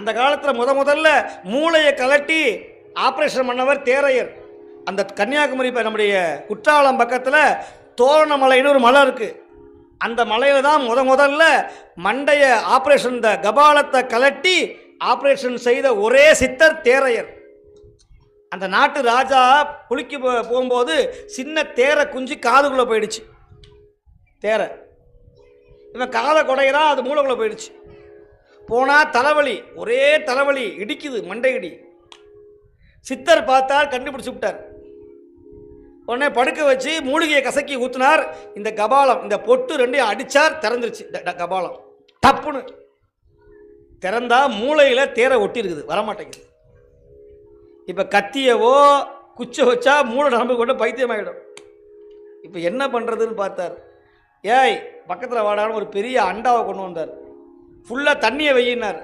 அந்த காலத்தில் முத முதல்ல மூளையை கலட்டி ஆப்ரேஷன் பண்ணவர் தேரையர். அந்த கன்னியாகுமரி இப்போ நம்முடைய குற்றாலம் பக்கத்தில் தோரணமலைன்னு ஒரு மலை இருக்குது அந்த மலையில் தான் முத முதல்ல மண்டைய ஆப்ரேஷன் இந்த கபாலத்தை கலட்டி ஆப்ரேஷன் செய்த ஒரே சித்தர் தேரையர். அந்த நாட்டு ராஜா குளிக்க போ- போகும்போது சின்ன தேரை குஞ்சு காதுக்குள்ளே போயிடுச்சு. தேரை. இவன் காதை குடையிறான் அது மூளைக்குள்ளே போயிடுச்சு. போனால் தலைவலி ஒரே தலைவலி இடிக்குது மண்டை இடி சித்தர் பார்த்தால் கண்டுபிடிச்சு விட்டார். உடனே படுக்க வச்சு மூலிகையை கசக்கி ஊற்றினார் இந்த கபாலம் இந்த பொட்டு ரெண்டையும் அடித்தார் திறந்துருச்சு. ட- கபாலம். தப்புன்னு திறந்தா மூளையில் தேரை ஒட்டி இருக்குது வரமாட்டேங்குது. இப்போ கத்தியவோ குச்சை வச்சா மூளை நம்ப கொண்டு பைத்தியமாகிடும் இப்போ என்ன பண்ணுறதுன்னு பார்த்தார். ஏய் பக்கத்தில் வாடான்னு ஒரு பெரிய அண்டாவை கொண்டு வந்தார். ஃபுல்லாக தண்ணியை வெயினார்.